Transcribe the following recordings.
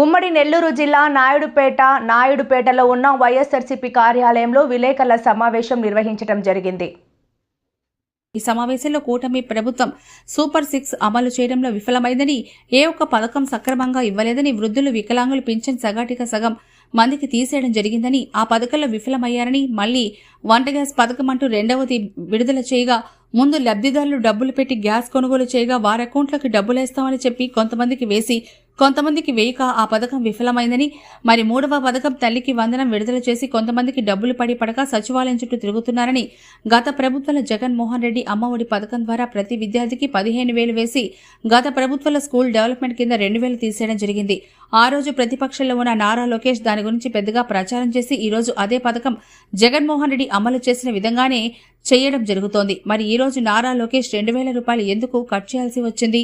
ఉమ్మడి నెల్లూరు జిల్లా నాయుడుపేట నాయుడుపేటలో ఉన్న వైఎస్ఆర్సీపీ కార్యాలయంలో విలేకరుల సమావేశం నిర్వహించడం జరిగింది. ఈ సమావేశంలో కూటమి ప్రభుత్వం సూపర్ సిక్స్ అమలు చేయడంలో విఫలమైందని ఏ ఒక్క పథకం సక్రమంగా ఇవ్వలేదని వృద్ధులు వికలాంగులు పింఛన్ సగాటిక సగం మందికి తీసేయడం జరిగిందని ఆ పథకంలో విఫలమయ్యారని మళ్ళీ వంట గ్యాస్ పథకం అంటూ రెండవది విడుదల చేయగా ముందు లబ్ధిదారులు డబ్బులు పెట్టి గ్యాస్ కొనుగోలు చేయగా వారి అకౌంట్లకు డబ్బులేస్తామని చెప్పి కొంతమందికి వేసి కొంతమందికి వేయక ఆ పథకం విఫలమైందని మరి మూడవ పథకం తల్లికి వందనం విడుదల చేసి కొంతమందికి డబ్బులు పడి పడక సచివాలయం చుట్టూ తిరుగుతున్నారని గత ప్రభుత్వాల జగన్మోహన్ రెడ్డి అమ్మఒడి పథకం ద్వారా ప్రతి విద్యార్థికి పదిహేను వేలు వేసి గత ప్రభుత్వాల స్కూల్ డెవలప్మెంట్ కింద రెండు వేలు తీసేయడం జరిగింది. ఆ రోజు ప్రతిపక్షంలో ఉన్న నారా లోకేష్ దాని గురించి పెద్దగా ప్రచారం చేసి ఈ రోజు అదే పథకం జగన్మోహన్ రెడ్డి అమలు చేసిన విధంగానే చేయడం జరుగుతోంది. మరి ఈ రోజు నారా లోకేష్ రెండు వేల రూపాయలు ఎందుకు కట్ చేయాల్సి వచ్చింది?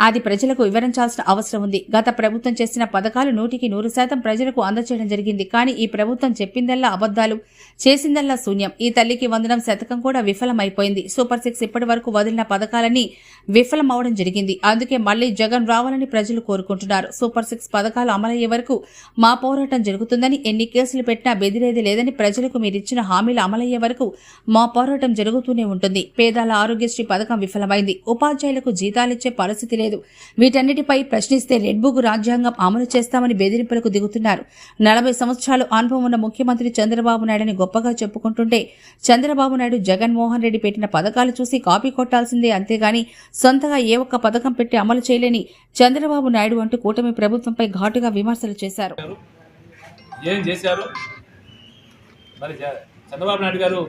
అది ప్రజలకు వివరించాల్సిన అవసరం ఉంది. గత ప్రభుత్వం చేసిన పథకాలు నూటికి నూరు శాతం ప్రజలకు అందచేయడం జరిగింది. కానీ ఈ ప్రభుత్వం చెప్పిందల్లా అబద్దాలు చేసిందల్లా శూన్యం. ఈ తల్లికి వందనం శతకం కూడా విఫలమైపోయింది. సూపర్ సిక్స్ ఇప్పటి వరకు వదిలిన పథకాలన్నీ విఫలమవడం జరిగింది. అందుకే మళ్ళీ జగన్ రావాలని ప్రజలు కోరుకుంటున్నారు. సూపర్ సిక్స్ పథకాలు అమలయ్యే వరకు మా పోరాటం జరుగుతుందని ఎన్ని కేసులు పెట్టినా బెదిరేది లేదని ప్రజలకు మీరిచ్చిన హామీలు అమలయ్యే వరకు మా పోరాటం జరుగుతూనే ఉంటుంది. పేదల ఆరోగ్యశ్రీ పథకం విఫలమైంది. ఉపాధ్యాయులకు జీతాలిచ్చే పరిస్థితి లేదు. వీటన్నిటిపై ప్రశ్నిస్తే రెడ్ బుక్ రాజ్యాంగం అమలు చేస్తామని బెదిరింపులకు దిగుతున్నారు. నలభై సంవత్సరాలు అనుభవం ఉన్న ముఖ్యమంత్రి చంద్రబాబు నాయుడుని గొప్పగా చెప్పుకుంటుంటే చంద్రబాబు నాయుడు జగన్మోహన్ రెడ్డి పెట్టిన పథకాలు చూసి కాపీ కొట్టాల్సిందే అంతేగాని సొంతగా ఏ ఒక్క పథకం పెట్టి అమలు చేయలేని చంద్రబాబు నాయుడు అంటూ కూటమి ప్రభుత్వంపై ఘాటుగా విమర్శలు చేశారు. ఏం చేశారు? మరి చంద్రబాబు నాయుడు గారు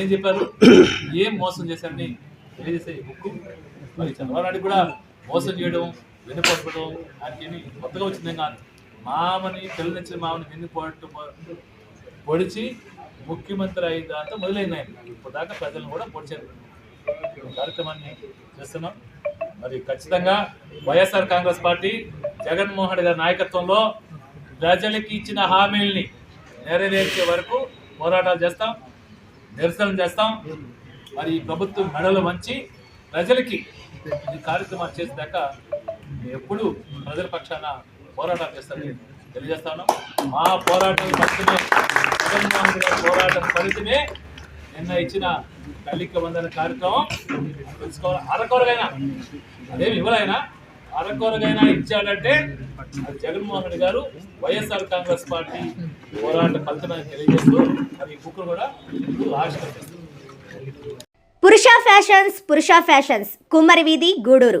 ఏం చెప్పారు? ఏం మోసం చేశారని తెలియజేసే బుక్ మరి చంద్రబాబు నాయుడు కూడా మోసం చేయడం వెన్నుపోవడం ఆయనకి కొత్తగా వచ్చిందేం కాదు. మామని తెల్లనిచ్చిన మామని వెన్నుపోవటం పొడిచి ముఖ్యమంత్రి అయిన తర్వాత మొదలైంది ఆయన. ఇప్పుడు దాకా ప్రజలను కూడా పొడిచారు. కార్యక్రమాన్ని చేస్తున్నాం. మరి ఖచ్చితంగా వైఎస్ఆర్ కాంగ్రెస్ పార్టీ జగన్మోహన్ రెడ్డి గారి నాయకత్వంలో ప్రజలకి ఇచ్చిన హామీల్ని నెరవేర్చే వరకు పోరాటాలు చేస్తాం నిరసన చేస్తాం. మరి ఈ ప్రభుత్వం మెడలు వంచి ప్రజలకి ఈ కార్యక్రమాలు చేసినాక ఎప్పుడు ప్రజల పక్షాన పోరాటం చేస్తారని తెలియజేస్తాను మా పోరాటం ఫలితమే జగన్మోహన్ రెడ్డి గారి పోరాటం ఫలితమే నిన్న ఇచ్చిన తల్లికి వందన కార్యక్రమం. తెలుసుకోవాలి? అరకొరగైనా అదేమి ఇవ్వలైనా అరకొరగైనా ఇచ్చాడంటే అది జగన్మోహన్ గారు వైఎస్ఆర్ కాంగ్రెస్ పార్టీ పోరాట ఫలితమని తెలియజేస్తూ అది ఈ బుక్ కూడా ఇప్పుడు పురుష ఫ్యాషన్స్ పురుష ఫ్యాషన్స్ కుమ్మరి వీధి గూడూరు.